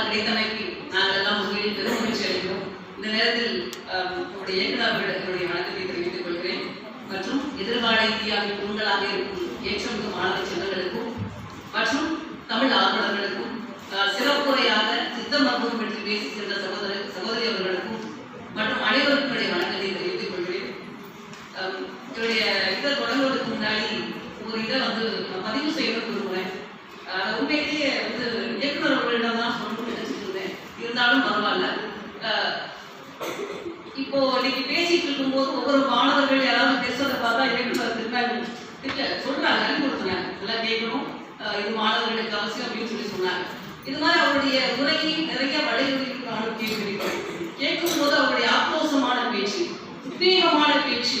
கிடைத்தமைக்கு நாங்கள் எல்லாம் உண்மையில் பெரும் மகிழ்ச்சி அளிக்கிறோம். இந்த நேரத்தில் உங்களுடைய இயக்குநர்களிடம் என்னுடைய வணக்கத்தை தெரிவித்துக் கொள்கிறேன். மற்றும் எதிர்கால இந்தியாவின் தூண்களாக இருக்கும் ஏற்றமிகு மாணவ செல்வங்களுக்கும் மற்றும் தமிழ் ஆர்வலர்களுக்கும் சிறப்புரையாக சித்த மருத்துவம் பற்றி பேசி சென்ற சகோதர சகோதரி அவர்களுக்கும் மற்றும் அனைவருக்கும் என்னுடைய வணக்கத்தை தெரிவித்துக் கொள்கிறேன். ஆம், என்னுடைய இதை தொடங்குவதற்கு முன்னாடி ஒரு இதை வந்து நான் பதிவு செய்யணும்னு விரும்புகிறேன் உண்மையிலேயே வந்து இயக்குனர் அவர்களிடம் தான் சொல்லணும்னு நினைச்சிட்டு இருந்தேன் இருந்தாலும் பரவாயில்ல ஆஹ், இப்போ இன்னைக்கு பேசிட்டு இருக்கும்போது ஒவ்வொரு மாணவர்கள் யாராவது பேசுறதை பார்த்தா இயக்குனர் திரும்ப இல்ல சொல்றாங்க அறிவுறுத்துறாங்க எல்லாம் கேட்கணும் ஆஹ், இது மாணவர்களுக்கு அவசியம் அப்படின்னு சொல்லி சொன்னாங்க இது மாதிரி அவருடைய உரையை நிறைய வலியுறுத்தி நானும் கேட்கிறேன் கேட்கும்போது அவருடைய ஆக்ரோஷமான பேச்சு உத்வேகமான பேச்சு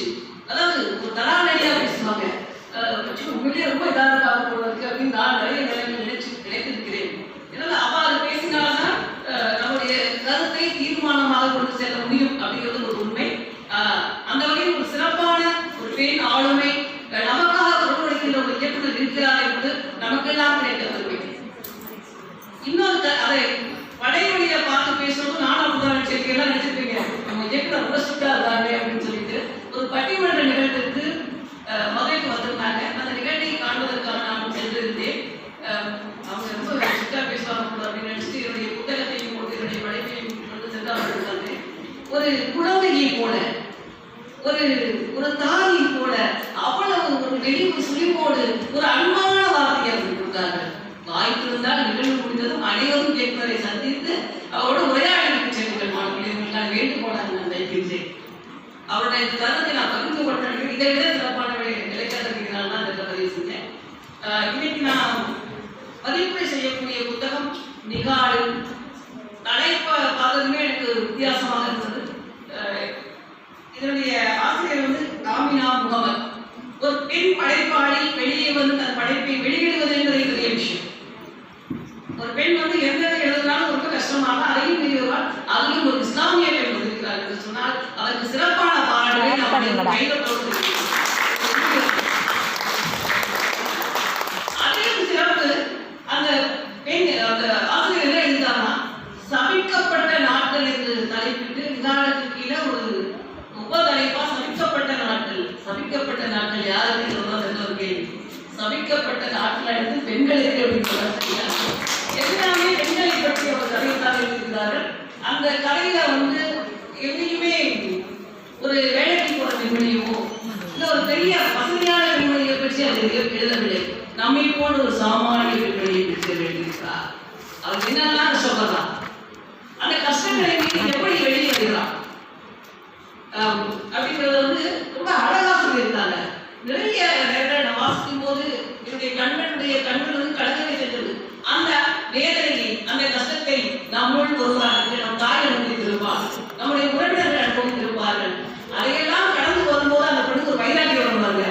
அதாவது ஒரு தராநடியா பேசுவாங்க ஆஹ், உண்மையிலேயே ரொம்ப இதாக இருக்காங்க போல இருக்கு அப்படின்னு நான் நிறைய நிலைமை நினைச்சு நினைத்திருக்கிறேன் இதனால அவ்வாறு பேசினால்தான் ஆஹ், நம்முடைய கருத்தை தீர்மானமாக கொண்டு செல்ல முடியும் அப்படிங்கிறது ஒரு உண்மை ஆஹ், அந்த வகையில் ஒரு சிறப்பான ஒரு பெண் ஆளுமை ஆஹ், நமக்காக குரல் ஒரு இயக்குனர் இருக்கிறார் என்பது நமக்கெல்லாம் கிடைத்த பெருமை இன்னொரு க- அதை படைமொழியை பார்த்து பேசுறதும் நானும் அப்படிதான் நினைச்சிருக்கேன் எல்லாம் நினைச்சிருப்பீங்க நம்ம இயக்குனர் ரொம்ப ஸ்ட்ரிக்டா இருக்காங்க அப்படின்னு சொல்லிட்டு ஒரு பட்டிமன்ற நிகழ்வுக்கு அஹ், மதுரைக்கு வந்திருந்தாங்க அந்த நிகழ்ச்சியை காண்பதற்காக நான் சென்றிருந்தேன் அஹ், அவங்க ரொம்ப ஸ்ட்ரிக்டா பேசுவாங்க போல அப்படின்னு நினைச்சிட்டு என்னுடைய புத்தகத்தையும் போட்டு என்னுடைய படைப்பையும் கொண்டு சென்று அவங்க இருந்தாங்க ஒரு குழந்தையை போல ஒரு ஒரு தாயை போல அவ்வளவு ஒரு நெளிவு சுழிவோடு ஒரு அன்பான வார்த்தையை அவர்கள் கொடுத்தார்கள். வாய்ப்பு இருந்தால் நிகழ்வு முடிந்ததும் அனைவரும் கேட்பதை சந்தித்து அவரோட உரையாடலுக்கு செல்லுங்கள் மாணவர்களே நான் வேண்டுகோளாக நான் வைக்கின்றேன். அவருடைய கருத்தை நான் பகிர்ந்து கொண்டேன் இதை விட சிறப்பான நிலைக்காதனால் தான் இந்த பதிவு செஞ்சேன் இன்னைக்கு நான் பதிப்புரை செய்யக்கூடிய புத்தகம் நிகாடு. தலைப்பை பார்த்ததுமே எனக்கு வித்தியாசமாக இருந்தது. இதனுடைய ஆசிரியர் வந்து காமினா முகமது. ஒரு பெண் படைப்பாளி வெளியே வந்து தன் படைப்பை வெளியிடுவது என்பது பெரிய விஷயம். ஒரு பெண் வந்து எந்த எழுதினாலும் ரொம்ப கஷ்டமாக அதையும் பெரியவர்கள் அதிலும் ஒரு இஸ்லாமிய பெண் வந்திருக்கிறார் என்று சொன்னால் அதற்கு சிறப்பான பாராட்டுகளை நம்முடைய கைதட்டோடு அதையும் சிறப்பு அந்த பெண் அந்த ஆசிரியர் என்ன எழுதினார்னா சபிக்கப்பட்ட நாட்கள் என்று தலைப்பிட்டு விதானத்துக்கு கீழே ஒரு உபதலைப்பா சபிக்கப்பட்ட நாட்கள் சபிக்கப்பட்ட நாட்கள் யாருக்கு சொல்றது ஒரு கேள்வி சபிக்கப்பட்ட நாட்கள் எடுத்து பெண்களுக்கு அப்படின்னு சொல்றாங்க எல்லாமே பெண்களை பற்றி அவர் கதையாக எழுதியிருக்கிறார்கள் அந்த கதையில வந்து எங்கேயுமே ஒரு வேலைக்கு போற பெண்மணியோ இல்ல ஒரு பெரிய வசதியான பெண்மணியை எழுதவில்லை நம்மை போல ஒரு சாமானிய பெண்மணியை பற்றி வேண்டியிருக்கிறார். அவர் என்னெல்லாம் சொல்லலாம் அந்த கஷ்டங்களை நீங்க எப்படி வெளியே வருகிறான் அப்படிங்கிறது வந்து ரொம்ப அழகா சொல்லியிருந்தாங்க நிறைய நேரங்கள் நான் வாசிக்கும் போது என்னுடைய கண்மனுடைய கண்கள் வந்து கலங்கவே சென்றது. அந்த வேதனையை அந்த கஷ்டத்தை நம்முள் ஒருவராக நம் தாய் அனுபவித்திருப்பார் நம்முடைய உறவினர்கள் அனுபவித்திருப்பார்கள் அதையெல்லாம் கடந்து வரும்போது அந்த பெண்ணுக்கு ஒரு வைராக்கியம் வருவாங்க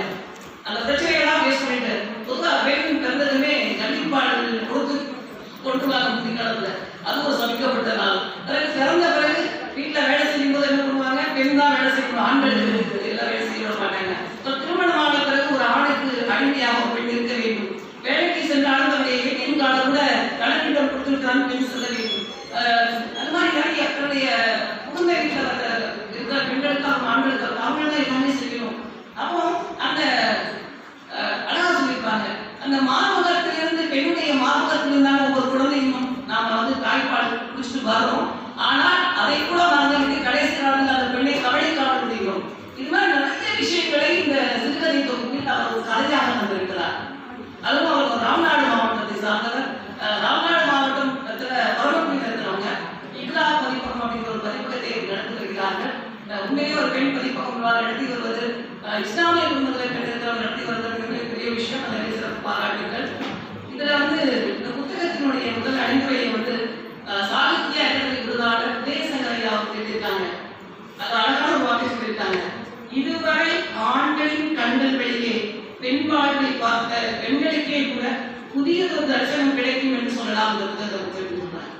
அந்த பிரச்சனைகள்லாம் ஃபேஸ் பண்ணிட்டு பொதுவாக பெண் பிறந்ததுமே கண்டிப்பாடு கொடுத்து கொண்டு வர முந்தி காலத்துல அது ஒரு சபிக்கப்பட்ட நாள் பிறகு பிறந்த பிறகு வீட்டுல வேலை செய்யும் போது என்ன பண்ணுவாங்க பெண் தான் வேலை செய்யணும் ஆண்களுக்கு இருக்குது எல்லாம் வேலை செய்ய விட மாட்டாங்க இப்போ திருமணமான பிறகு ஒரு ஆணுக்கு அடிமையாக ஒரு பெண் இருக்க வேண்டும் வேலைக்கு சென்றாலும் தன்னுடைய ஏடிஎம் கார்டை கூட கணக்கிடம் கொடுத்துருக்கான்னு பெண் சொல்ல வேண்டும் அஹ் அது மாதிரி நிறைய தன்னுடைய புகுந்த வீட்டில் வர இருக்கிற பெண்களுக்காக ஆண்களுக்காக அவங்க தான் எல்லாமே செய்யணும் அப்போ அந்த அஹ், அழகா சொல்லியிருப்பாங்க அந்த மார்பகத்திலிருந்து பெண்ணுடைய மார்பகத்திலிருந்து தான் ஒவ்வொரு குழந்தையும் நாம வந்து தாய்ப்பால் குடிச்சிட்டு வரோம் ஆனால் அதை கூட மறந்துவிட்டு கடைசி நாளில் அந்த பெண்ணை கவலை காண முடியும் இது மாதிரி நிறைய விஷயங்களை இந்த சிறுகதை தொகுப்பில் அவர் ஒரு கதையாக தந்திருக்கிறார் அதுவும் அவர் ஒரு ராம்நாடு மாவட்டத்தை சார்ந்தவர் அஹ், ராம்நாடு மாவட்டத்தில் வரலக்குடியில் இருக்கிறவங்க இக்லா பதிப்பகம் அப்படிங்கிற ஒரு பதிப்பகத்தை நடத்தி வருகிறார்கள் அஹ், உண்மையிலேயே ஒரு பெண் பதிப்பகம் நடத்தி வருவது அஹ், இஸ்லாமிய குடும்பங்களை பெண்ணிருக்கிறவர் நடத்தி வருவது பெரிய விஷயம். அதை சிறப்பு பாராட்டுகள் இதுல வந்து இந்த புத்தகத்தினுடைய முதல் அணிந்துரையை வந்து சாகித்ய அகாடமி விருதாளர் விஜயசங்கரையா அவங்க எழுதியிருக்காங்க. அது அழகான ஒரு வாக்கை சொல்லியிருக்காங்க. இதுவரை ஆண்களின் கண்கள் வெளியே பெண் வாழ்வை பார்த்த பெண்களுக்கே கூட புதியதொரு தரிசனம் கிடைக்கும் என்று சொல்லலாம் அந்த புத்தகத்தை சொல்லியிருந்தார்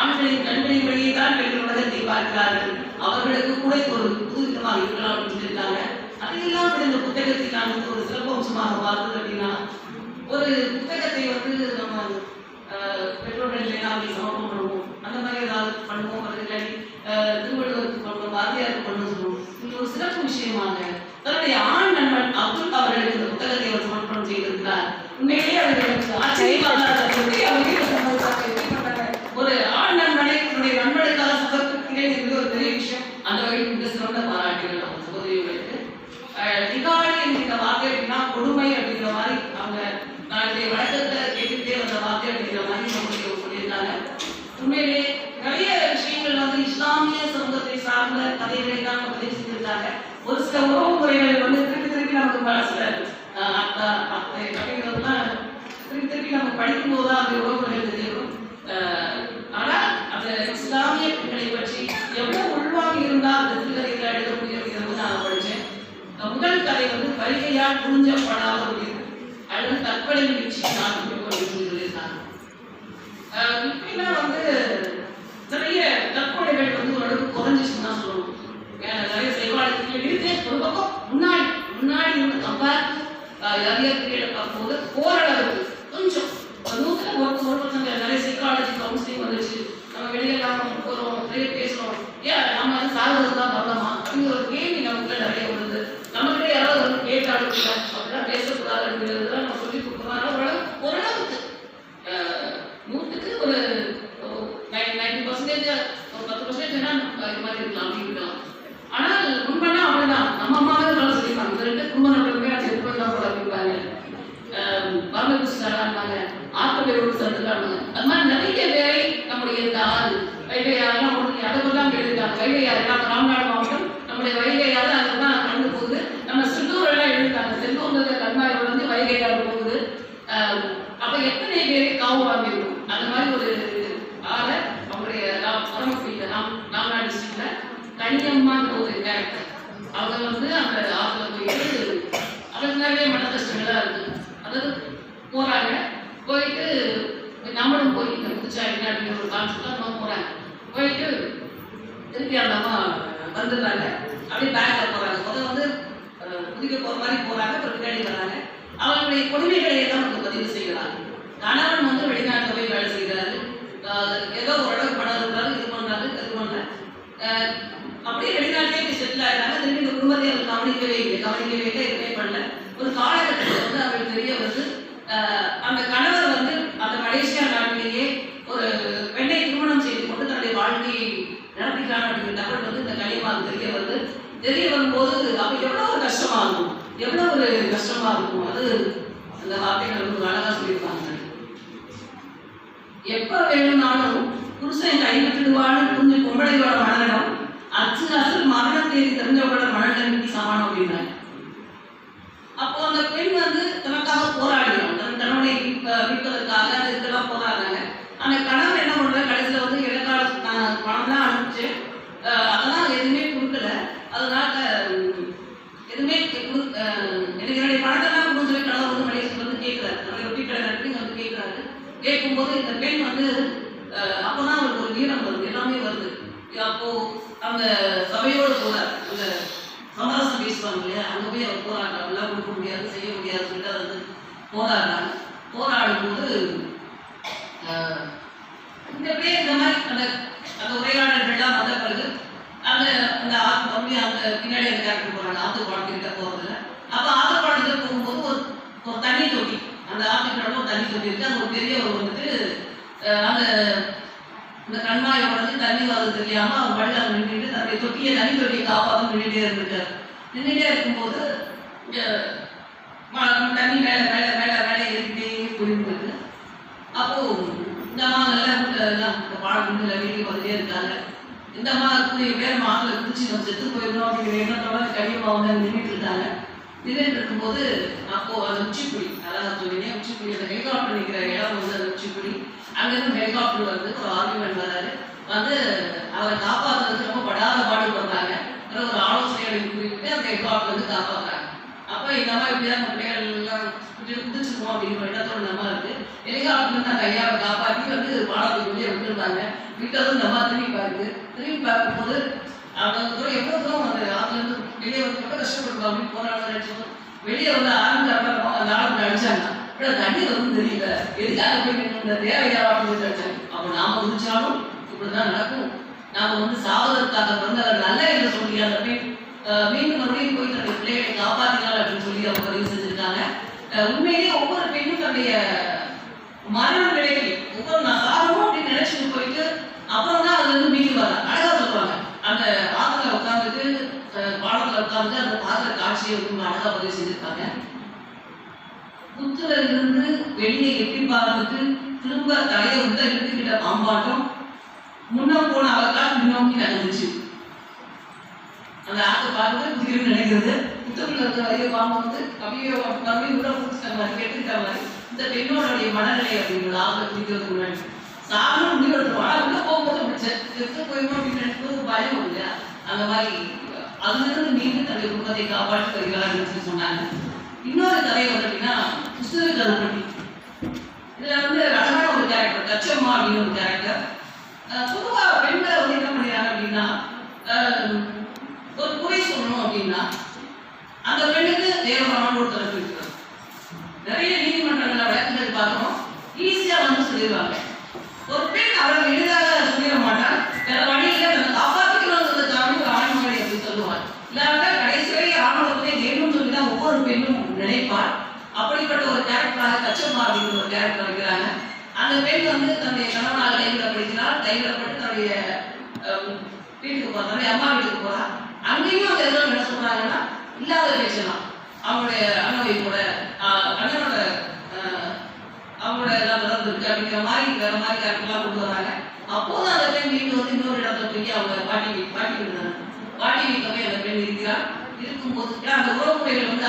ஆண்களின் கண்களின் வழியே தான் பெண்கள் உலகத்தை பார்க்கிறார்கள். அவர்களுக்கு கூட ஒரு புது விதமாக இருக்கலாம் அப்படின்னு சொல்லியிருக்காங்க. எப்படிலாம் அப்படி இந்த புத்தகத்தை நான் வந்து ஒரு சிறப்பம்சமாக பார்த்தது அப்படின்னா ஒரு புத்தகத்தை வந்து நம்ம அஹ், பெற்றோர்கள் எல்லாம் வாங்கி பண்ணுவோம். அந்த மாதிரி ஏதாவது பண்ணுவோம் அது இல்லாட்டி திருவள்ளுவருக்கு பண்ணுவோம் பாரதியாருக்கு பண்ண சொல்லுவோம் இது ஒரு சிறப்பு விஷயமாக தன்னுடைய ஆண் நண்பன் வருகையால் புரிஞ்சப்படாத உயிர் அல்லது தற்கொலை முயற்சி நான் அப்படின்னு ஆஹ் இப்படிலாம் வந்து நிறைய தற்கொலைகள் வந்து ஓரளவுக்கு குறைஞ்சிச்சுன்னு தான் சொல்லணும். நிறைய சைக்காலஜிக்கல் இருக்கு. ஒரு பக்கம் முன்னாடி முன்னாடி இருந்து கம்பேர் நிறைய பீரியட் பார்க்கும்போது ஓரளவுக்கு கொஞ்சம் நூற்றுல ஒரு ஒரு பர்சன்ட் நிறைய சைக்காலஜி கவுன்சிலிங் வந்துச்சு நம்ம வெளியெல்லாம் போகிறோம் நிறைய பேசுகிறோம் ஏன் நம்ம வந்து சாகுறது தான் அப்படிங்கிற ஒரு கேள்வி நமக்குள்ள நிறைய வருது. நம்மகிட்ட அப்படிலாம் பேசக்கூடாது அப்படிங்கிறதுலாம் நம்ம சொல்லி கொடுக்குறோம். ஆனால் ஓரளவுக்கு நூற்றுக்கு ஒரு நைன்டி பர்சன்டேஜ் ஒரு பத்து பர்சன்டேஜ் வேணா இது மாதிரி இருக்கலாம் அப்படி ஆனால் உண்மைனா அவ்வளோதான் நம்ம அம்மாவே ஒரு நாள் சொல்லியிருப்பாங்க. இந்த ரெண்டு குடும்ப நபர்களுமே அது எப்படி தான் போல அப்படிம்பாங்க வரல குடிச்சாங்க ஆற்று பேரோடு சேர்ந்துட்டாங்க அது மாதிரி நிறைய பேரை நம்முடைய இந்த ஆறு வைகையாறுலாம் ஒன்று அதுக்கெல்லாம் எழுதிட்டாங்க வைகையாறு நம்ம ராமநாடு மாவட்டம் நம்முடைய வைகை அதில் தான் கண்டு போகுது நம்ம செல்லூர் எல்லாம் எழுதிட்டாங்க செல்லூர்ல கண்மாயில் வந்து வைகையாறு போகுது அஹ், அப்ப எத்தனை பேரை காவு வாங்கியிருக்கும் அந்த மாதிரி ஒரு ஆளை அவங்களுடைய ராம் பரமக்குடியில் ராம் ராம்நாடு டிஸ்ட்ரிக்ட்ல கனியம்மான்ற ஒரு கேரக்டர் அவங்க வந்து அந்த ஆற்றுல போயிட்டு அவங்களுக்கு நிறைய மன கஷ்டங்கள்லாம் இருக்கு அதாவது போறாங்க போயிட்டு நம்மளும் போய் இந்த புதுச்சாடி அப்படிங்கிற ஒரு கான்செப்ட்ல நம்ம போறாங்க போயிட்டு திருப்பி அந்த அம்மா வந்துடுறாங்க. அப்படியே பேக்கில் போகிறாங்க முதல் வந்து குதிக்க போகிற மாதிரி போகிறாங்க அப்புறம் பின்னாடி வராங்க. அவர்களுடைய கொடுமைகளை எல்லாம் வந்து பதிவு செய்கிறாங்க கணவன் வந்து வெளிநாட்டில் போய் வேலை செய்கிறாரு. ஏதோ ஓரளவுக்கு பணம் இருந்தாலும் இது பண்ணுறாரு இது பண்ணல அப்படியே வெளிநாட்டிலே போய் செட்டில் ஆகிறாங்க திரும்பி இந்த குடும்பத்தை அவர் கவனிக்கவே இல்லை. கவனிக்கவே இல்லை எதுவுமே பண்ணல. ஒரு காலகட்டத்தில் வந்து அவருக்கு தெரிய வந்து அந்த கணவர் வந்து அந்த மலேசியா நாட்டு ஒரு பெண்ணை திருமணம் செய்து கொண்டு தன்னுடைய வாழ்க்கையை நம்பிக்கையான நபர் வந்து இந்த கனியமாக தெரிய வருது தெரிய வரும்போது அப்போ எவ்வளவு ஒரு கஷ்டமா இருக்கும். எவ்வளவு ஒரு கஷ்டமா இருக்கும். அது அந்த வார்த்தைகள் வந்து அழகா சொல்லியிருப்பாங்க. எப்ப வேணும்னாலும் புருஷன் கைவிட்டுடுவான்னு புரிஞ்சு பொம்பளையோட மனநலம் அச்சு அசல் மரண தேதி தெரிஞ்சவங்களோட மனநலனுக்கு சமானம் அப்படின்னாங்க அப்போ அந்த பெண் வந்து தனக்காக போராடினான் தன் கணவனை மீட்பதற்காக அது இதெல்லாம் போராடினாங்க அந்த கணவர் என்ன பண்றாரு கடைசியில வந்து இடைக்கால நான் பணம் தான் அனுப்பிச்சேன் அஹ் அதெல்லாம் எதுவுமே கொடுக்கல அதனால உம், எதுவுமே கொடு- அஹ் எனக்கு என்னுடைய பணத்தெல்லாம் கொடுன்னு சொல்லி கணவர் வந்து மலேசியா வந்து கேட்கிறாரு நம்மளுடைய ரொட்டி கடை நடத்தி வந்து கேட்கிறாரு போது இந்த பெண் வந்து அஹ், அப்பதான் அவருக்கு ஒரு வீரம் வருது. எல்லாமே வருது. அப்போ அந்த சபையோடு போறார் அந்த சமரசம் பேசுவாங்க இல்லையா? அங்க போய் அவர் போராடுறாங்க எல்லாம் கொடுக்க முடியாது செய்ய முடியாது சொல்லிட்டு அதை வந்து போராடுறாங்க. போராடும் போது இந்த பேர் இந்த மாதிரி அந்த அந்த உரையாடல்கள்லாம் வந்த பிறகு அந்த அந்த ஆத்து மறுபடியும் அந்த பின்னாடி அந்த கேரக்டர் போறாங்க. ஆத்து குழந்தைகிட்ட போறதுல அப்ப ஆத்து குழந்தைகிட்ட போகும்போது ஒரு ஒரு தண்ணி தொட்டி. அந்த ஆத்துக்கிட்ட ஒரு தண்ணி தொட்டி அந்த ஒரு பெரியவர் வந்துட்டு அந்த இந்த கண்மாயை உடனே தண்ணி வரது தெரியாம அவர் வழியில் அவர் நின்றுட்டு தன்னுடைய தொட்டியை தண்ணி தொட்டியை காப்பாற்ற நின்றுட்டே இருந்துட்டார். நின்றுட்டே இருக்கும்போது தண்ணி மேலே மேலே மேலே மேலே ஏறிக்கிட்டே போயிருந்திருக்கு அப்போ இந்த அம்மா நல்லா வீட்டுல இப்போ பாடம் வீட்டுக்கு வந்துட்டே இருக்காங்க. இந்த அம்மா கூடிய பேர் மாங்களை குடிச்சு நம்ம செத்து போயிடணும் அப்படிங்கிற எண்ணத்தோட கடியமா வந்து நின்றுட்டு இருக்காங்க. நின்றுட்டு இருக்கும்போது அப்போ அந்த உச்சிப்புடி அதான் சொன்னீங்க உச்சிப்புடி அந்த ஹெலிகாப்டர் நிற்கிற இடம் வந்து அந்த உச்சிப்புடி அங்கேருந்து ஹெலிகாப்டர் வந்து ஒரு ஆர்குமெண்ட் வராரு வந்து அவரை காப்பாற்றுறதுக்கு ரொம்ப படாத பாடுபடுறாங்க அப்புறம் ஒரு ஆலோசனை குறிப்பிட்டு அந்த ஹெலிகாப்டர் வந்து காப்பாற்றுறாங்க அப்போ இந்த அம்மா இப்படிதான் தான் பிள்ளைகள் எல்லாம் குதிச்சிருக்கோம் அப்படிங்கிற இடத்தோட நம்ம அம்மா இருக்கு. ஹெலிகாப்டர் வந்து அந்த ஐயாவை காப்பாற்றி வந்து பாடத்துக்கு வெளியே விட்டுருந்தாங்க. விட்டதும் நம்ம திரும்பி பாருது திரும்பி பார்க்கும்போது அவங்க தூரம் எவ்வளோ தூரம் அந்த ஆத்துல இருந்து வெளியே வந்து ரொம்ப கஷ்டப்படுவாங்க அப்படின்னு போராடுறாங்க வெளியே வந்து ஆரம்பிச்சப்ப அந்த ஆளுக்கு அடிச்சாங்க. அப்புறம் தண்ணி வந்து தெரியல. எதுக்காக போய் நின்று இந்த தேவையா அப்படின்னு அடிச்சாங்க? அப்போ நாம உதிச்சாலும் இப்படிதான் நடக்கும். நாம வந்து சாவதற்காக வந்து அவர் நல்ல என்று சொல்லி அந்த மீன் மீண்டும் மறுபடியும் போய் தன்னுடைய பிள்ளைகளை காப்பாற்றினாள் அப்படின்னு சொல்லி அவங்க பதிவு செஞ்சிருக்காங்க. உண்மையிலேயே ஒவ்வொரு பெண்ணும் தன்னுடைய மரண நிலையில் ஒவ்வொரு நான் சாகணும் அப்படின்னு நினைச்சிட்டு போயிட்டு அப்புறம் தான் அதுல இருந்து மீண்டு வர அழகா சொல்லுவாங்க அந்த ஆத்துல உட்காந்துட்டு பாடத்துல உட்காந்து அந்த பாத்திர காட்சியை வந்து அழகா பதிவு செஞ்சிருக்காங்க புத்துல இருந்து வெளியே எட்டி பார்த்துட்டு திரும்ப தலையை உள்ள எடுத்துக்கிட்ட பாம்பாட்டம் முன்ன போன அவர்தான் முன்னோக்கி நடந்துச்சு. அந்த ஆட்டை பார்த்துட்டு குதிக்கணும்னு நினைக்கிறது புத்தகத்தில் இருக்கிற வரைய பாம்பு வந்து அப்படியே மறுபடியும் உள்ள புடிச்சிட்ட மாதிரி கெட்டுக்கிட்ட மாதிரி இந்த பெண்ணோடைய மனநிலை அப்படிங்கிறது ஆக குதிக்கிறதுக்கு முன்னாடி. சாகணும் முடிவெடுத்துருவோம். ஆனால் உள்ள போகும்போது முடிச்சேன் செத்து போயுமோ அப்படின்னு நினைக்கும் ஒரு பயம் இல்லையா அந்த மாதிரி அதுலேருந்து மீண்டும் தன்னுடைய குடும்பத்தை காப்பாற்றி வருகிறார் சொன்னாங்க. இன்னொரு கதை வந்து அப்படின்னா புஸ்தக கருப்பட்டி இதுல வந்து அழகான ஒரு கேரக்டர் கச்சம்மா அப்படின்னு ஒரு கேரக்டர் பொதுவாக பெண்களை வந்து என்ன பண்ணிடுறாங்க அப்படின்னா ஒரு குறை சொல்லணும் அப்படின்னா அந்த பெண்ணுக்கு வேற ஒரு தரப்பு ஒருத்தர் நிறைய நீதிமன்றங்களை வழக்குகள் பார்க்கிறோம். ஈஸியாக வந்து சொல்லிடுவாங்க. ஒரு பெண் அவர்கள் எளிதாக சொல்லிட மாட்டார் வேற வழியில தன்னை காப்பாற்றிக்கணுங்கிறதுக்காக ஒரு ஆண்மொழி அப்படி சொல்லுவார் இல்லாட்டா கடைசி வரை ஆணவத்தை வேணும்னு சொல்லி தான் ஒவ்வொரு பெண்ணும் நினைப்பார். அப்படிப்பட்ட ஒரு கேரக்டராக கச்சம்மா அப்படின்னு ஒரு கேரக்டர் இருக்கிறாங்க. அந்த பெண் வந்து தன்னுடைய கணவனால் கைவிடப்படுகிறார் கைவிடப்பட்டு தன்னுடைய வீட்டுக்கு போறா. தன்னுடைய அம்மா வீட்டுக்கு போறா. அங்கேயும் அந்த இதெல்லாம் என்ன சொல்றாங்கன்னா இல்லாத பேச்சலாம் அவங்களுடைய அண்ணவை கூட அண்ணனோட அவங்களோட எல்லாம் நடந்திருக்கு அப்படிங்கிற மாதிரி வேற மாதிரி கேரக்டர்லாம் கொண்டு வராங்க. அப்போது அந்த பெண் வீட்டு வந்து இன்னொரு இடத்துல போய் அவங்க பாட்டி வீட்டு பாட்டி வீடு பாட்டி வீட்டில் போய் அந்த பெண் இருக்கிறார். இருக்கும்போது அந்த உறவு முறைகள் வந்து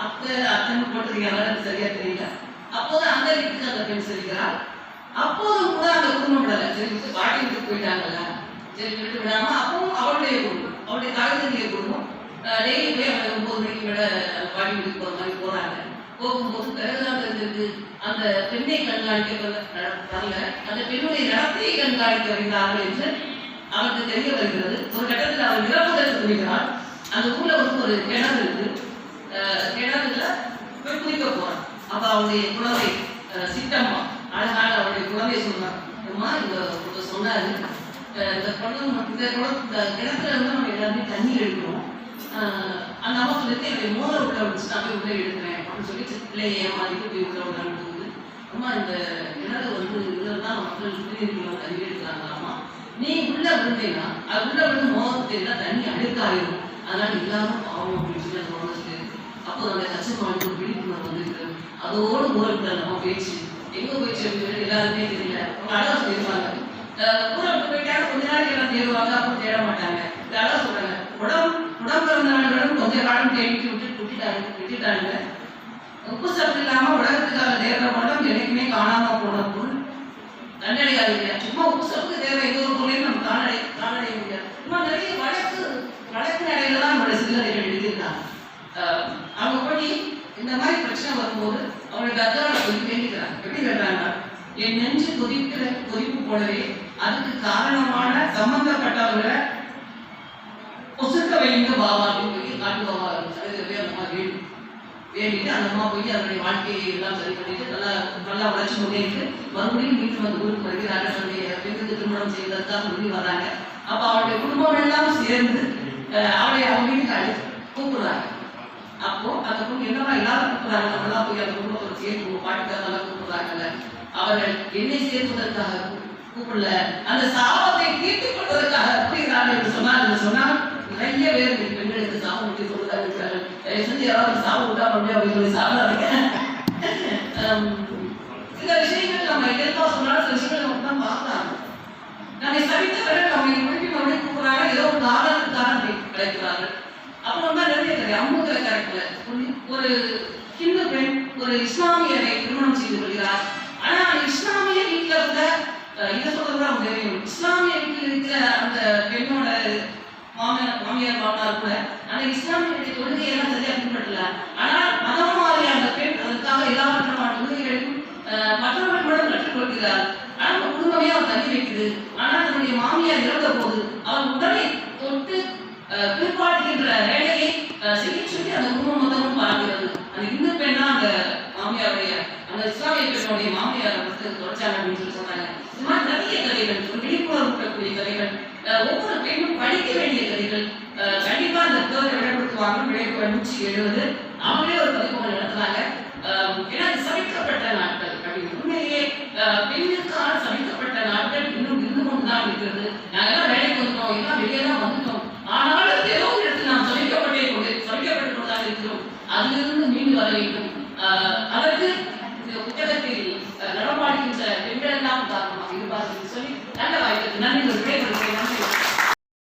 அ- அத்தை அத்தன் போட்டிருக்காங்க எனக்கு சரியா தெரியல. அப்போது அந்த வீட்டுக்கு அந்த பெண் செல்கிறார் அப்போதும் கூட அந்த குடும்பம் விடலை. சரி விட்டு பாட்டி வீட்டுக்கு போயிட்டாங்கல்ல. சரி விட்டு விடாம அப்பவும் அவளுடைய குடும்பம் அவளுடைய தாய்தந்திய குடும்பம் டெய்லி போய் அவங்க ஒன்பது மணிக்கு விட அந்த பாட்டி வீட்டுக்கு போகிற மாதிரி போறாங்க. போகும்போது பிறகுதான் தெரிஞ்சிருக்கு அந்த பெண்ணை கண்காணிக்க வரல. அந்த பெண்ணுடைய நடத்தையை கண்காணிக்க வருகிறார்கள் என்று அவருக்கு தெரிய வருகிறது. ஒரு கட்டத்தில் அவர் இறப்புதற்கு துணிகிறார் அந்த ஊர்ல வந்து ஒரு கிணறு இருக்கு. கிணறுல போய் குளிக்க போறான் அப்ப அவருடைய குழந்தை சித்தம்மா அழகாக அவருடைய குழந்தை சொன்னார் அம்மா இந்த சொன்னாரு இந்த குழந்தை இந்த குளம் இந்த கிணத்துல இருந்து நம்ம எல்லாருமே தண்ணி எடுக்கிறோம் அந்த அம்மா சொல்லிட்டு என்னுடைய மோதல் உள்ள வச்சு நான் போய் உள்ள எடுக்கிறேன் அப்படின்னு சொல்லி பிள்ளையை ஏமாதிக்கு போய் உள்ள விட போகுது அம்மா இந்த கிணறு வந்து இதில் தான் மக்கள் சுற்றி வந்து தண்ணி எடுக்கிறாங்களாமா நீ உள்ள விழுந்தீங்கன்னா அது உள்ள விழுந்து மோதிரத்தை தண்ணி அழுக்காயிரும் அதனால எல்லாரும் பாவம் அப்படின்னு சொல்லி அந்த குழந்தை சொல்லி அப்போ அந்த கச்சமானுக்கு ஒரு விழிப்புணர்வு வந்திருக்கிறது அதோடு ஊரவிட்டு நம்ம பேச்சு. எங்க போயிடுச்சு அப்படின்னு எல்லாருமே தெரியல. அவங்க அழகா சொல்லியிருப்பாங்க. ஊரவிட்டு போயிட்டாங்க கொஞ்ச நாளைக்கு எல்லாம் தேடுவாங்க அப்புறம் தேட மாட்டாங்க. அழகா சொல்றாங்க. உடம்பு உடம்பு பிறந்த கொஞ்ச காலம் தேடிட்டு விட்டு விட்டுட்டாங்க விட்டுட்டாங்க. உப்பு சத்து இல்லாம உலகத்துக்காக தேடுற படம் எனக்குமே காணாம போன பொருள் தண்டனையாது சும்மா உப்பு சத்துக்கு தேவை ஏதோ ஒரு பொருளையும் நம்ம காணடை காணடைய முடியாது சும்மா நிறைய வழக்கு வழக்கு நடையில தான் நம்மளுடைய சில்லறைகள் எழுதியிருக்காங்க ஆஹ் அவங்க போய் இந்த மாதிரி பிரச்சனை வரும்போது அவருடைய சொல்லி வேண்டிக்கிறாங்க எப்படி கேட்டாங்க என் நெஞ்சு கொதிக்கிற கொதிப்பு போலவே அதுக்கு காரணமான சம்பந்தப்பட்டவர்களை பொசுக்க வைங்க பாபா அப்படின்னு சொல்லி காட்டு பாபா சரிதவே அந்த அம்மா வேணும் வேண்டிட்டு அந்த அம்மா போய் அதனுடைய வாழ்க்கையை எல்லாம் சரி பண்ணிட்டு நல்லா நல்லா வளர்ச்சி முன்னேறிட்டு மறுபடியும் வீட்டு வந்து ஊருக்கு வருகிறார்கள் தன்னுடைய பெண்ணுக்கு திருமணம் செய்வதற்காக முன்னி வராங்க. அப்ப அவருடைய குடும்பம் எல்லாம் சேர்ந்து அவளை அவங்க வீட்டுக்கு அழைத்து கூப்பிடுறாங்க. அப்போ அந்த பொண்ணு என்னவா எல்லாரும் கூப்பிடுறாங்க. நம்மளா போய் அந்த குடும்பத்தோட சேர்ந்து பாட்டுக்காக நல்லா கூப்பிடுறாங்கல்ல. அவர்கள் என்னை சேர்ப்பதற்காக கூப்பிடல. அந்த சாபத்தை தீர்த்துக் கொள்வதற்காக கூப்பிடுகிறார்கள் என்று சொன்னால் என்று சொன்னால் நிறைய பேர் பெண்களுக்கு சாபம் விட்டு சொல்லுதான் இருக்கிறார்கள் தயவு செஞ்சு யாராவது சாபம் விட்டா முடியும் அப்படின்னு சொல்லி சாப்பிடாதீங்க சில விஷயங்கள் நம்ம இயல்பா சொன்னாலும் சில விஷயங்கள் நமக்கு தான் பார்க்கலாம். நம்மை சபித்தவர்கள் நம்மை குறிப்பிட்டு மறுபடியும் கூப்பிடுறாங்க. ஏதோ ஒரு காரணத்துக்காக கிடைக்கிறார்கள். தான் நிறைய ஒரு ஹிந்து பெண் ஒரு இஸ்லாமியரை திருமணம் செய்து கொள்கிறார். ஆனா இஸ்லாமிய வீட்டில் இருந்த இதை சொல்றது அவங்க தெரியும். இஸ்லாமிய வீட்டில் இருக்கிற அந்த பெண்ணோட மாமியார் மாமியார் மாமனார் கூட அந்த இஸ்லாமிய கொள்கையெல்லாம் சரியா பின்பற்றல. ஆனா மதம் மாறிய அந்த பெண் அதற்காக எல்லா விதமான கொள்கைகளையும் அஹ், மற்றவர்கள் கூட கற்றுக்கொள்கிறார் ஆனால் குடும்பமே அவர் தள்ளி வைக்குது. ஆனா தன்னுடைய மாமியார் இறந்த போது அவர் உடலை தொட்டு அஹ், பிற்பாடுகின்ற வேலையை அஹ், செய்ய சொல்லி அந்த குடும்பம் மொத்தமும் பார்க்கிறது அந்த இந்து பெண்ணா அந்த மாமியாருடைய அந்த இஸ்லாமிய பெண்ணுடைய மாமியார் வந்து தொடச்சாங்க அப்படின்னு சொன்னாங்க. இது மாதிரி நிறைய கதைகள் ஒரு விழிப்புணர்வூட்டக்கூடிய கதைகள் ஒவ்வொரு பெண்ணும் படிக்க வேண்டிய கதைகள் கண்டிப்பா அந்த புத்தகத்தை விடப்படுத்துவாங்க விடைபெற நூற்றி எழுபது. அவங்களே ஒரு பதிப்பகம் நடத்துறாங்க ஏன்னா சமைக்கப்பட்ட நாட்கள் அப்படின்னு. உண்மையிலேயே அஹ்